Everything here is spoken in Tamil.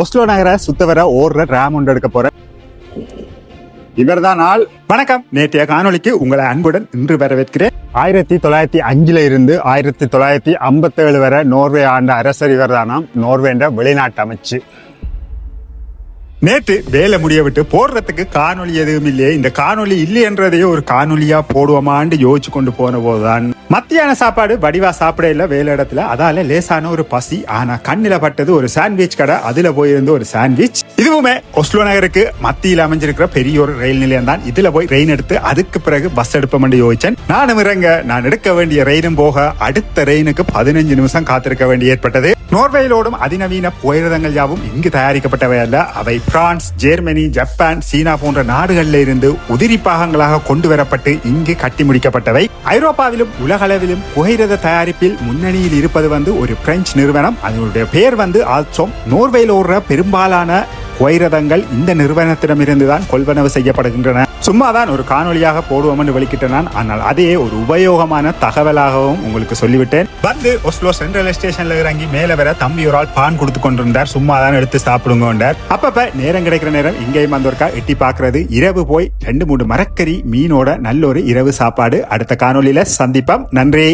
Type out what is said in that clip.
ஒஸ்லோ நகரை சுத்த வர ஓடுற ரேம் ஒன்று எடுக்க போறேன். இவர்தான் நாள் வணக்கம். நேற்றைய காணொலிக்கு உங்களை அன்புடன் இன்று வரவேற்கிறேன். ஆயிரத்தி தொள்ளாயிரத்தி அஞ்சுல இருந்து ஆயிரத்தி தொள்ளாயிரத்தி ஐம்பத்தேழு வரை நோர்வே ஆண்ட அரசர் இவர்தானாம். நோர்வேன்ற வெளிநாட்டு அமைச்சு. நேற்று வேலை முடிய விட்டு போடுறதுக்கு காணொலி எதுவும் இல்லையே. இந்த காணொலி இல்லையன்றதையே ஒரு காணொலியா போடுவோமான்னு யோசிச்சு கொண்டு போன போதுதான். மத்தியான சாப்பாடு வடிவா சாப்பிட இல்லை வேலை இடத்துல. அதால லேசான ஒரு பசி ஆனா கண்ணில பட்டது ஒரு சாண்ட்விச் கடை. அதுல போயிருந்த ஒரு சாண்ட்விச் இதுவுமே ஒஸ்லோ நகருக்கு மத்தியில் அமைஞ்சிருக்கிற பெரிய ஒரு ரயில் நிலையம் தான். இதுல போய் ரெயின் எடுத்து அதுக்கு பிறகு பஸ் எடுப்ப வேண்டிய யோசிச்சேன். நானும் இறங்க நான் எடுக்க வேண்டிய ரெயினும் போக அடுத்த ரெயினுக்கு பதினஞ்சு நிமிஷம் காத்திருக்க வேண்டி ஏற்பட்டது. நோர்வேயிலோடும் அதிநவீன புகையிரதங்கள் யாவும் இங்கு தயாரிக்கப்பட்டவை அல்ல அவை பிரான்ஸ் ஜெர்மனி ஜப்பான் சீனா போன்ற நாடுகளில் இருந்து உதிரி பாகங்களாக கொண்டு வரப்பட்டு இங்கு கட்டி முடிக்கப்பட்டவை ஐரோப்பாவிலும் உலகளவிலும் புகையிரத தயாரிப்பில் முன்னணியில் இருப்பது வந்து ஒரு பிரெஞ்சு நிறுவனம் அதனுடைய பெயர் வந்து ஆல்சோம் நோர்வேயில் ஓடுற பெரும்பாலான வைரதங்கள் இந்த நிறுவனத்திடமிருந்து தான் கொள்வனவு செய்யப்படுகின்றன. சும்மாதான் ஒரு காணொளியாக போடுவோம் என்று வெளிக்கிட்ட நான் ஆனால் அதையே ஒரு உபயோகமான தகவலாகவும் உங்களுக்கு சொல்லிவிட்டேன். வந்து ஒஸ்லோ சென்ட்ரல் ஸ்டேஷன்ல இறங்கி மேல வர தம்பி ஒரு ஆள் பான் கொடுத்து கொண்டிருந்தார். சும்மா தான் எடுத்து சாப்பிடுங்க அப்பப்ப நேரம் கிடைக்கிற நேரம் இங்கேயும் வந்தோர்க்கா எட்டி பார்க்கறது. இரவு போய் ரெண்டு மூணு மரக்கறி மீனோட நல்ல ஒரு இரவு சாப்பாடு. அடுத்த காணொளியில சந்திப்போம். நன்றி.